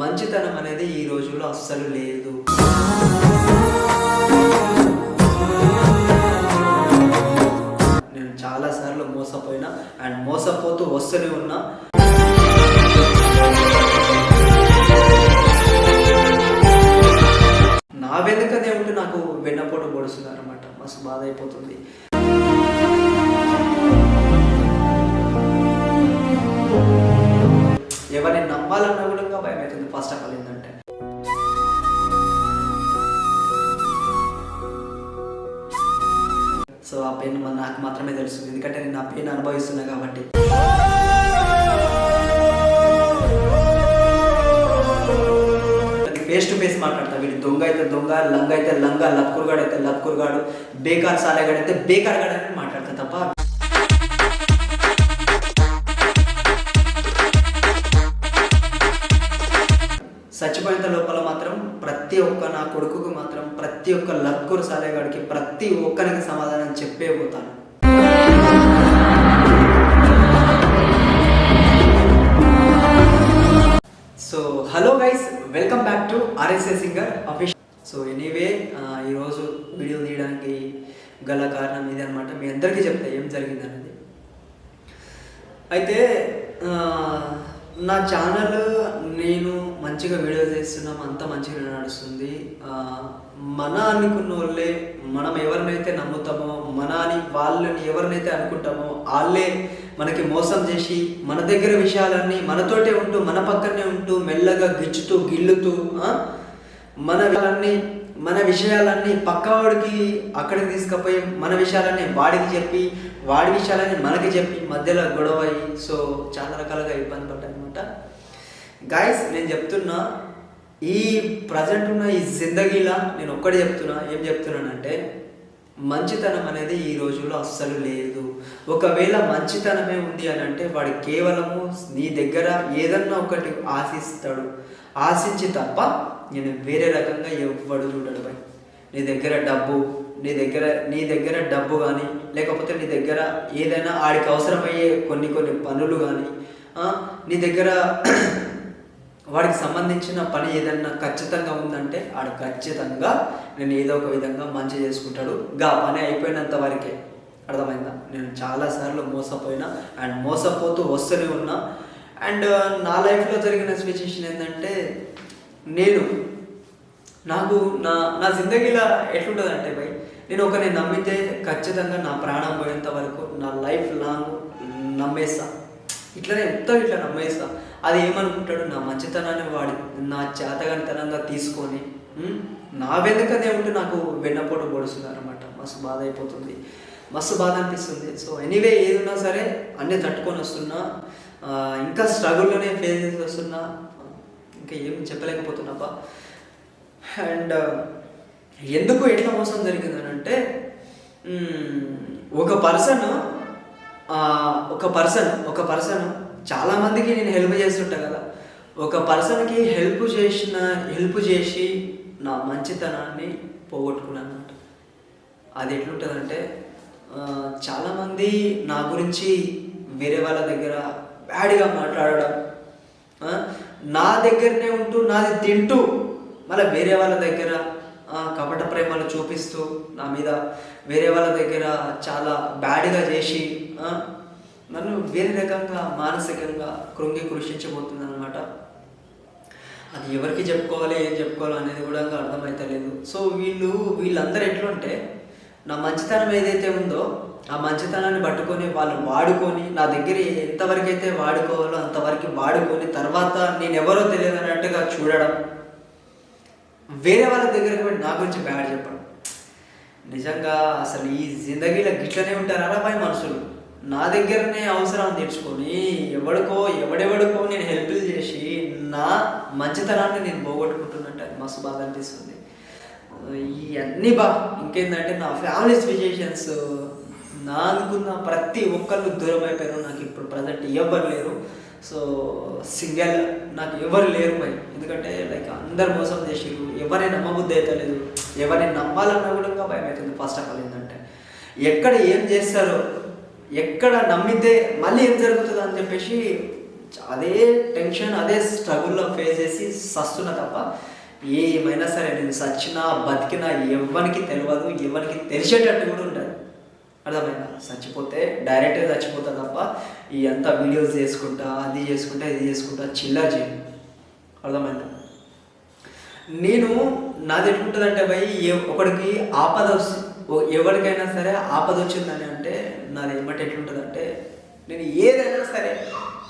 మంచితనం అనేది ఈ రోజుల్లో అస్సలు లేదు. నేను చాలా సార్లు మోసపోయినా అండ్ మోసపోతూ వస్తూనే ఉన్నా. నా వెనుకనే ఉంటే నాకు వెన్నపోటు పొడుస్తుంది అనమాట మస్తు బాధ అయిపోతుంది. మాత్రమే తెలుసు ఎందుకంటే నేను నా పెయిన్ అనుభవిస్తున్నా కాబట్టి. ఫేస్ టు ఫేస్ మాట్లాడతా. వీడు దొంగ అయితే దొంగ లంగ అయితే లంగ లత్కురుగాడు అయితే లత్కురుగాడు బేకార్ సాలేగాడు అయితే బేకార్ గాడు అని మాట్లాడతా తప్ప చచ్చిపోయేంత లోపల మాత్రం ప్రతి ఒక్క నా కొడుకుకు మాత్రం ప్రతి ఒక్క లత్కూరు సాలేగాడికి ప్రతి ఒక్కరికి సమాధానం చెప్పే పోతాను. సో ఎనీవే ఈరోజు వీడియో తీయడానికి గల కారణం ఇది అనమాట మీ అందరికీ చెప్తా ఏం జరిగింది అనేది. అయితే నా ఛానల్ నేను మంచిగా వీడియో చేస్తున్నాం అంత మంచిగా నడుస్తుంది. మన అనుకున్న వాళ్ళే మనం ఎవరినైతే నమ్ముతామో మన అని వాళ్ళని ఎవరినైతే అనుకుంటామో వాళ్ళే మనకి మోసం చేసి మన దగ్గర విషయాలన్నీ మనతోటే ఉంటూ మన పక్కనే ఉంటూ మెల్లగా గిచ్చుతూ గిల్లుతూ మన విషయాలన్నీ మన విషయాలన్నీ పక్కవాడికి అక్కడికి తీసుకుపోయి మన విషయాలన్నీ వాడికి చెప్పి వాడి విషయాలన్నీ మనకి చెప్పి మధ్యలో గొడవ అయ్యి సో చాలా రకాలుగా ఇబ్బంది పడ్డానమాట. గాయస్ నేను చెప్తున్నా ఈ ప్రజెంట్ ఉన్న ఈ జిందగీలా నేను ఒక్కటి చెప్తున్నా ఏం చెప్తున్నానంటే మంచితనం అనేది ఈ రోజుల్లో అస్సలు లేదు. ఒకవేళ మంచితనమే ఉంది అని అంటే వాడు కేవలము నీ దగ్గర ఏదన్నా ఒకటి ఆశిస్తాడు. ఆశించి తప్ప నేను వేరే రకంగా ఎవ్వడు చూడడు భయ్. నీ దగ్గర డబ్బు నీ దగ్గర నీ దగ్గర డబ్బు కానీ లేకపోతే నీ దగ్గర ఏదైనా ఆడికి అవసరమయ్యే కొన్ని కొన్ని పనులు కానీ నీ దగ్గర వాడికి సంబంధించిన పని ఏదన్నా ఖచ్చితంగా ఉందంటే ఆడు ఖచ్చితంగా నేను ఏదో ఒక విధంగా మంచి చేసుకుంటాడు. గా పని అయిపోయినంత వరకే. అర్థమైందా? నేను చాలాసార్లు మోసపోయినా అండ్ మోసపోతూ వస్తూనే ఉన్నా. అండ్ నా లైఫ్లో జరిగిన సిచ్యుయేషన్ ఏంటంటే నేను నాకు నా నా జిందగీలా ఎట్లుంటుంది అంటే భయ్ నేను ఒకరిని నమ్మితే ఖచ్చితంగా నా ప్రాణం పోయేంత వరకు నా లైఫ్ లాంగ్ నమ్మేస్తా. ఇట్లనే ఎంత ఇట్లా నమ్మేస్తా. అది ఏమనుకుంటాడు? నా మంచితనాన్ని వాడి నా చేతగానితనంగా తీసుకొని నా వెనుకనే నాకు వెన్నపోటు పొడుస్తున్నారు అనమాట మస్తు బాధ అయిపోతుంది. మస్తు బాధ అనిపిస్తుంది. సో ఎనీవే ఏదున్నా సరే అన్నీ తట్టుకొని వస్తున్నా. ఇంకా స్ట్రగుల్లోనే ఫేస్ చేసి వస్తున్నా. ఇంకా ఏం చెప్పలేకపోతున్నాపా అండ్ ఎందుకు ఎట్లా మోసం జరిగిందని అంటే ఒక పర్సన్ ఒక పర్సన్ ఒక పర్సన్ చాలామందికి నేను హెల్ప్ చేస్తుంటా కదా. ఒక పర్సన్కి హెల్ప్ చేసిన హెల్ప్ చేసి నా మంచితనాన్ని పోగొట్టుకున్నాను. అన్నమాట అది ఎట్లుంటుందంటే చాలామంది నా గురించి వేరే వాళ్ళ దగ్గర బ్యాడ్గా మాట్లాడడం నా దగ్గరనే ఉంటూ నాది తింటూ మళ్ళీ వేరే వాళ్ళ దగ్గర కపట ప్రేమలు చూపిస్తూ నా మీద వేరే వాళ్ళ దగ్గర చాలా బ్యాడ్గా చేసి నన్ను వేరే రకంగా మానసికంగా కృంగి కృషించబోతుంది అనమాట అది ఎవరికి చెప్పుకోవాలి ఏం చెప్పుకోవాలి అనేది కూడా ఇంకా అర్థమవుతలేదు సో వీళ్ళు వీళ్ళందరూ ఎట్లుంటే నా మంచితనం ఏదైతే ఉందో ఆ మంచితనాన్ని పట్టుకొని వాళ్ళు వాడుకొని నా దగ్గర ఎంతవరకు అయితే వాడుకోవాలో అంతవరకు వాడుకొని తర్వాత నేను ఎవరో తెలియదు అన్నట్టుగా చూడడం వేరే వాళ్ళ దగ్గరికి పోయి నా గురించి బ్యాడ్ చెప్పడం. నిజంగా అసలు ఈ జిందగీలో గిట్లనే ఉంటారా పై మనుషులు. నా దగ్గరనే అవసరం తెచ్చుకొని ఎవడికో ఎవడెవడికో నేను హెల్ప్లు చేసి నా మంచితనాన్ని నేను పోగొట్టుకుంటున్నట్టు అది మస్తు బాధ అనిపిస్తుంది. ఈ బా ఇంకేంటంటే నా ఫ్యామిలీ సిచ్యుయేషన్స్ నా అనుకున్న ప్రతి ఒక్కళ్ళు దూరం అయిపోయారు నాకు ఇప్పుడు ప్రజెంట్ ఎవ్వరు లేరు. సో సింగల్ నాకు ఎవరు లేరు మరి. ఎందుకంటే లైక్ అందరు మోసం చేసిరు ఎవరిని నమ్మబుద్ధి అయితే లేదు. ఎవరిని నమ్మాలన్నా కూడా భయం అవుతుంది ఫస్ట్ ఆఫ్ ఆల్ ఏంటంటే ఎక్కడ ఏం చేస్తారో ఎక్కడ నమ్మితే మళ్ళీ ఏం జరుగుతుందో అని చెప్పేసి అదే టెన్షన్ అదే స్ట్రగుల్లో ఫేస్ చేసి సస్తున్నా తప్ప ఏమైనా సరే నేను సచ్చినా బతికినా ఎవరికి తెలియదు ఎవరికి తెలిసేటట్టు కూడా ఉండదు. అర్థమైందా? చచ్చిపోతే డైరెక్ట్గా చచ్చిపోతా తప్ప ఈ అంతా వీడియోస్ చేసుకుంటా అది చేసుకుంటా ఇది చేసుకుంటా చిల్లర చేయను. అర్థమైందా? నేను నాది ఎట్లుంటుందంటే భయ్ ఏ- ఒకడికి ఆపద వస్తుంది ఓ- ఎవరికైనా సరే ఆపద వచ్చిందని అంటే నాది ఏమంటే ఎట్లుంటుందంటే నేను ఏదైనా సరే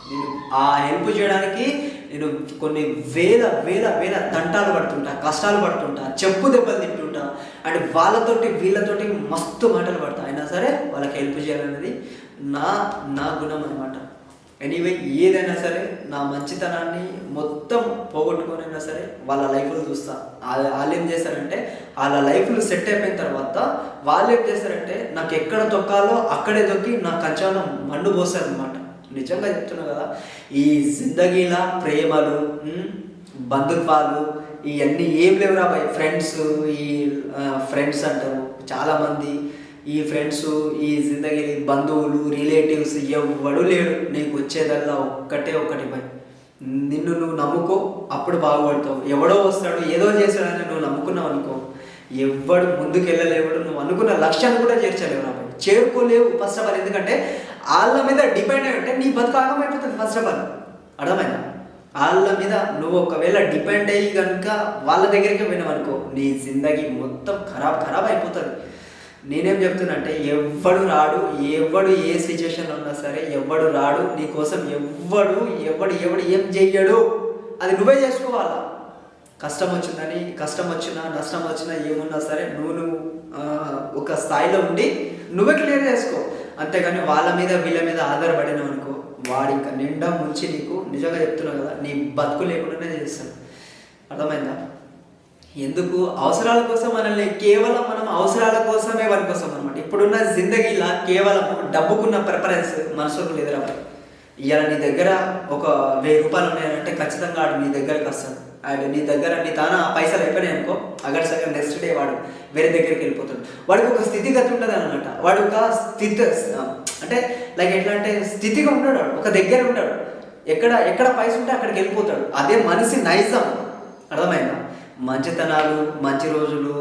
నేను ఆ హెల్ప్ చేయడానికి నేను కొన్ని వేల వేల వేల తంటాలు పడుతుంటా కష్టాలు పడుతుంటా చెప్పు దెబ్బలు తింటుంటా అండ్ వాళ్ళతోటి వీళ్ళతోటి మస్తు మాటలు పడతా. అయినా సరే వాళ్ళకి హెల్ప్ చేయాలనేది నా నా గుణం అనమాట ఎనీవే ఏదైనా సరే నా మంచితనాన్ని మొత్తం పోగొట్టుకొనైనా సరే వాళ్ళ లైఫ్లు చూస్తా. వాళ్ళు ఏం చేస్తారంటే వాళ్ళ లైఫ్లు సెట్ అయిపోయిన తర్వాత వాళ్ళు ఏం చేస్తారంటే నాకు ఎక్కడ తొక్కాలో అక్కడే తొక్కి నా కంచాలో మండు పోస్తారు అనమాట నిజంగా చెప్తున్నా కదా ఈ జిందగీలా ప్రేమలు బంధుత్వాలు ఇవన్నీ ఏం లేవు రా బాయ్. ఫ్రెండ్స్ ఈ ఫ్రెండ్స్ అంటారు చాలామంది ఈ ఫ్రెండ్స్ ఈ జిందగీ బంధువులు రిలేటివ్స్ ఎవడు లేడు. నీకు వచ్చేదల్లా ఒక్కటే ఒకటి పని నిన్ను నువ్వు నమ్ముకో అప్పుడు బాగుపడతావు. ఎవడో వస్తాడు ఏదో చేస్తాడని నువ్వు నమ్ముకున్నావు అనుకో. ఎవడు ముందుకెళ్ళలేవడు. నువ్వు అనుకున్న లక్ష్యాన్ని కూడా చేర్చలేవు నాకు చేరుకోలేవు ఫస్ట్ ఆఫ్ ఆల్ ఎందుకంటే వాళ్ళ మీద డిపెండ్ అయి ఉంటే నీ బతుకు ఆగమైపోతుంది ఫస్ట్ ఆఫ్ ఆల్ అర్థమైనా వాళ్ళ మీద నువ్వు ఒకవేళ డిపెండ్ అయ్యి కనుక వాళ్ళ దగ్గరికి పోయినావనుకో నీ జిందగీ మొత్తం ఖరాబ్ ఖరాబ్ అయిపోతుంది. నేనేం చెప్తున్నా అంటే ఎవ్వడు రాడు ఎవడు ఏ సిచ్యువేషన్లో ఉన్నా సరే ఎవ్వడు రాడు నీ కోసం ఎవ్వడు ఎవడు ఎవడు ఏం చెయ్యడు. అది నువ్వే చేసుకోవాలా? కష్టం వచ్చిందని కష్టం వచ్చినా నష్టం వచ్చినా ఏమున్నా సరే నువ్వు నువ్వు ఒక స్థాయిలో ఉండి నువ్వే క్లియర్ చేసుకో. అంతేగాని వాళ్ళ మీద వీళ్ళ మీద ఆధారపడినావు అనుకో వాడి ఇంకా నిండా ముంచి నీకు నిజంగా చెప్తున్నావు కదా నీ బతుకు లేకుండానే చేస్తాను అర్థమైందా? ఎందుకు? అవసరాల కోసం మనల్ని కేవలం మనం అవసరాల కోసమే వారి కోసం అనమాట ఇప్పుడున్న జిందగీలా కేవలం డబ్బుకున్న ప్రిఫరెన్స్ మనుషులకు లేదురా ఇవాళ నీ దగ్గర ఒక వెయ్యి రూపాయలు ఉన్నాయంటే ఖచ్చితంగా ఆడు నీ దగ్గరకు వస్తాడు. అండ్ నీ దగ్గర నీ తాన ఆ పైసలు అయిపోయినాయి అనుకో అగర్ సగం నెక్స్ట్ డే వాడు వేరే దగ్గరికి వెళ్ళిపోతాడు. వాడికి ఒక స్థితిగతి ఉంటుంది అనమాట వాడు ఒక స్థితి అంటే లైక్ ఎట్లా అంటే స్థితిగా ఉంటాడు వాడు. ఒక దగ్గర ఉంటాడు ఎక్కడ ఎక్కడ పైసలు ఉంటే అక్కడికి వెళ్ళిపోతాడు. అదే మనిషి నైజం. అర్థమైందా? మంచితనాలు మంచి రోజులు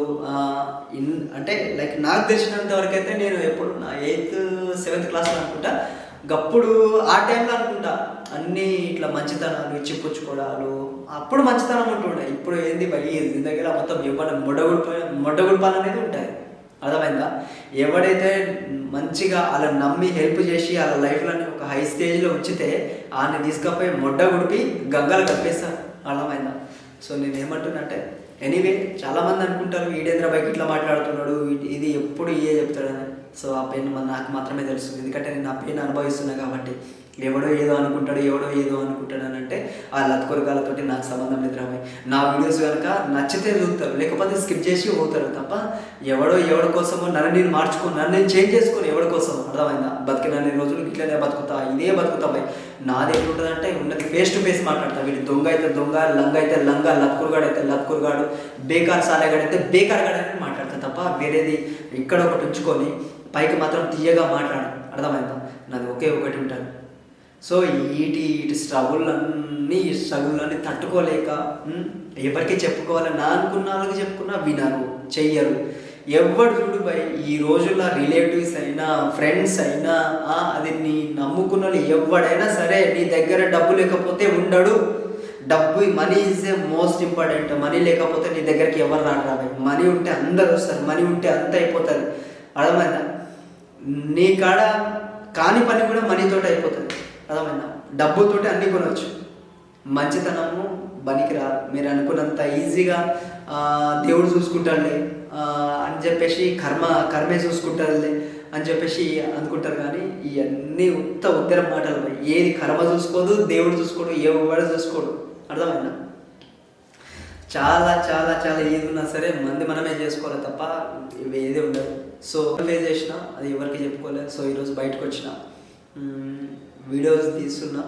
ఇన్ అంటే లైక్ నాకు తెలిసినంత వరకు అయితే నేను ఎప్పుడు నా ఎయిత్ సెవెంత్ క్లాస్లో అనుకుంటా గప్పుడు ఆ టైంలో అనుకుంటా అన్నీ ఇట్లా మంచితనాలు ఇచ్చిపుచ్చుకోవడాలు అప్పుడు మంచితనం ఉంటుండే ఇప్పుడు ఏంది భయ్ ఈ మొత్తం ఇవ్వడం మొడగుడిపోయి మొడగుడిపాలు అనేది ఉంటాయి. అర్థమైందా? ఎవడైతే మంచిగా అలా నమ్మి హెల్ప్ చేసి వాళ్ళ లైఫ్లోని ఒక హై స్టేజ్లో ఉంచితే ఆయన తీసుకపోయి మొడ్డ గుడిపి గంగలు కప్పేస్తారు. అర్థమైందా? సో నేను ఏమంటున్నంటే ఎనీవే చాలామంది అనుకుంటారు వీడేంద్ర బైక్ ఇట్లా మాట్లాడుతున్నాడు ఇది- ఎప్పుడు ఇయే చెప్తాడని. సో ఆ పెయిన్ నాకు మాత్రమే తెలుసు. ఎందుకంటే నేను ఆ పెయిన్ అనుభవిస్తున్నా కాబట్టి. ఎవడో ఏదో అనుకుంటాడు ఎవడో ఏదో అనుకుంటాడు అని అంటే ఆ లత్కొరకాలతోటి నాకు సంబంధం లేదు రాబాయ్ నా వీడియోస్ కనుక నచ్చితే చూస్తారు లేకపోతే స్కిప్ చేసి పోతారు తప్ప ఎవడో ఎవడి కోసమో నన్ను నేను మార్చుకో నన్ను నేను చేంజ్ చేసుకోను ఎవడి కోసం అర్థమైందా? బతికిన రోజులు ఇట్లనే బతుకుతా ఇదే బతుకుతా బాయ్. నాది ఎట్లుంటుందంటే ఉన్నది ఫేస్ టు ఫేస్ మాట్లాడతా. వీడు దొంగ అయితే దొంగ లంగ అయితే లంగ లత్కురుగాడు అయితే లత్కురుగాడు బేకార్ సాలేగాడు అయితే బేకార్ గాడు అని మాట్లాడతా తప్ప వేరేది ఇక్కడ ఒకటి ఉంచుకొని పైకి మాత్రం తీయగా మాట్లాడు. అర్థమైందా? నాది ఒకే ఒకటి ఉంటాను సో ఈటి ఇటు స్ట్రగుల్ ఈ స్ట్రగుల్ తట్టుకోలేక ఎవరికి చెప్పుకోవాలి? నా అనుకున్న వాళ్ళకి చెప్పుకున్నా వినరు చెయ్యరు. ఎవడు చూడు బై ఈ రోజుల్లో రిలేటివ్స్ అయినా ఫ్రెండ్స్ అయినా ఆ, వాళ్ళు ఎవడైనా సరే నీ దగ్గర డబ్బు లేకపోతే ఉండడు. డబ్బు money is a most important money లేకపోతే నీ దగ్గరికి ఎవరు రాడు రాబాయ్ మనీ ఉంటే అందరు వస్తారు. మనీ ఉంటే అంత అయిపోతుంది. అర్థమైందా? నీ కాడ కాని పని కూడా మనీతోటి అయిపోతుంది. అర్థమైందా? డబ్బుతోటి అన్నీ కొనవచ్చు మంచితనము బనికి రాదు. మీరు అనుకున్నంత ఈజీగా దేవుడు చూసుకుంటాడులే. అని చెప్పేసి కర్మ కర్మే చూసుకుంటారులే. అని చెప్పేసి అనుకుంటారు కానీ ఇవన్నీ ఉత్త ఉత్తర మాటలు ఏది కర్మ చూసుకోదు దేవుడు చూసుకోడు ఏ ఎవడు చూసుకోడు. అర్థమైనా చాలా చాలా చాలా ఏది ఉన్నా సరే మంది మనమే చేసుకోవాలి తప్ప ఏది ఉండదు సో ఫేస్ చేసిన అది ఎవరికి చెప్పుకోలేదు. సో ఈరోజు బయటకు వచ్చిన వీడియోస్ తీస్తున్నా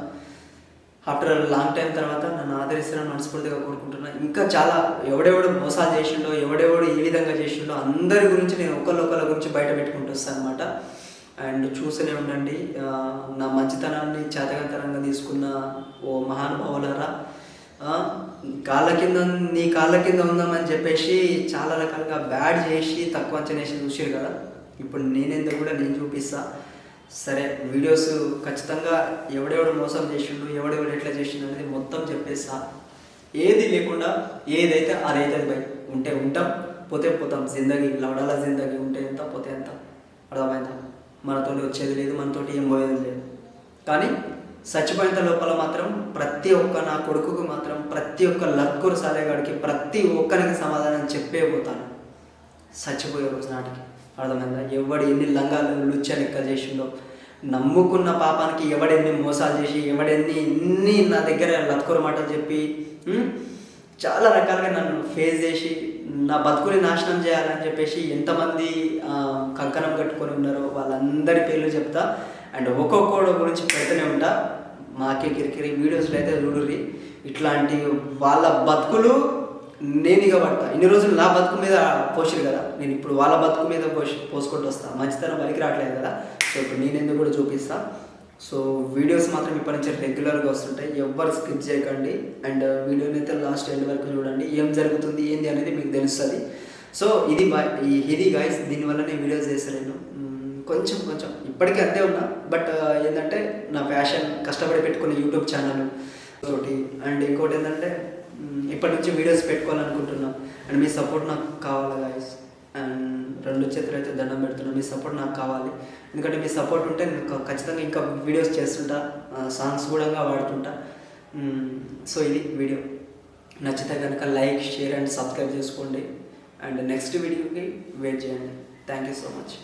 ఆఫ్టర్ లాంగ్ టైం తర్వాత నన్ను ఆదరిస్తానని మనస్ఫూర్తిగా కోరుకుంటున్నాను ఇంకా చాలా ఎవడెవడు మోసాలు చేసిండో ఎవడెవడు ఏ విధంగా చేసిండో అందరి గురించి నేను ఒకళ్ళొకళ్ళ గురించి బయట పెట్టుకుంటూ వస్తాను అనమాట అండ్ చూస్తూనే ఉండండి నా మంచితనాన్ని చేతగంతరంగా తీసుకున్న ఓ మహానుభావులారా కాళ్ళ కింద నీ కాళ్ళ కింద ఉందామని చెప్పేసి చాలా రకాలుగా బ్యాడ్ చేసి తక్కువ అంచనేసి చూసారు కదా. ఇప్పుడు నేనేందుకు కూడా నేను చూపిస్తాను సరే వీడియోస్ ఖచ్చితంగా ఎవడెవడు మోసం చేసిండు ఎవడెవడు ఎట్లా చేసిండు అనేది మొత్తం చెప్పేస్తా. ఏది లేకుండా ఏదైతే అదైతే బై ఉంటే ఉంటాం పోతే పోతాం. జిందగీ లవడాల జిందగీ ఉంటే ఎంత పోతే ఎంత? అర్థమైందా? మనతోటి వచ్చేది లేదు మనతోటి ఏం పోయేది లేదు. కానీ చచ్చిపోయేంత లోపల మాత్రం ప్రతి ఒక్క నా కొడుకుకు మాత్రం ప్రతి ఒక్క లక్కూరు సాలేగాడికి ప్రతి ఒక్కరికి సమాధానం చెప్పే పోతాను. చచ్చిపోయే రోజు నాటికి. అర్థమైందా ఎవడు ఎన్ని లంగాలు లుచ్చ లెక్క చేసిండో. నమ్ముకున్న పాపానికి ఎవడెన్ని మోసాలు చేసి ఎవడెన్ని ఎన్ని నా దగ్గర లత్కూర మాటలు చెప్పి చాలా రకాలుగా నన్ను ఫేస్ చేసి నా బతుకుని నాశనం చేయాలని చెప్పేసి ఎంతమంది కంకణం కట్టుకొని ఉన్నారో వాళ్ళందరి పేర్లు చెప్తా. అండ్ ఒక్కొక్కడు గురించి పెడుతూనే ఉంటా. మాకే కిరికిరి వీడియోస్లో అయితే చూడుర్రి. ఇట్లాంటి వాళ్ళ బతుకులు నేను ఇక పడతా. ఇన్ని రోజులు నా బతుకు మీద పోషారు కదా. నేను ఇప్పుడు వాళ్ళ బతుకు మీద పోసి పోసుకుంటూ వస్తా. మంచితనం పనికి రావట్లేదు కదా. సో ఇప్పుడు నేను ఎందుకు కూడా చూపిస్తా. సో వీడియోస్ మాత్రం ఇప్పటి నుంచి రెగ్యులర్గా వస్తుంటాయి. ఎవ్వరు స్కిప్ చేయకండి. అండ్ వీడియోని అయితే లాస్ట్ ఎండ్ వరకు చూడండి. ఏం జరుగుతుంది ఏంది అనేది మీకు తెలుస్తుంది. సో ఇది బై ఈ- ఇది గాయస్ దీనివల్ల నేను వీడియోస్ చేస్తాను కొంచెం కొంచెం. ఇప్పటికీ అంతే ఉన్నా. బట్ ఏంటంటే నా ఫ్యాషన్ కష్టపడి పెట్టుకున్న యూట్యూబ్ ఛానల్ తోటి. అండ్ ఇంకోటి ఏంటంటే ఇప్పటి నుంచి వీడియోస్ పెట్టుకోవాలనుకుంటున్నాం. అండ్ మీ సపోర్ట్ నాకు కావాలి గాయస్ అండ్ రెండు చేతులు అయితే దండం పెడుతున్నాను మీ సపోర్ట్ నాకు కావాలి. ఎందుకంటే మీ సపోర్ట్ ఉంటే నేను ఖచ్చితంగా ఇంకా వీడియోస్ చేస్తుంటా సాంగ్స్ కూడా వాడుతుంటా. సో ఇది వీడియో. నచ్చితే కనుక లైక్ షేర్ అండ్ సబ్స్క్రైబ్ చేసుకోండి. అండ్ నెక్స్ట్ వీడియోకి వెయిట్ చేయండి. Thank you so much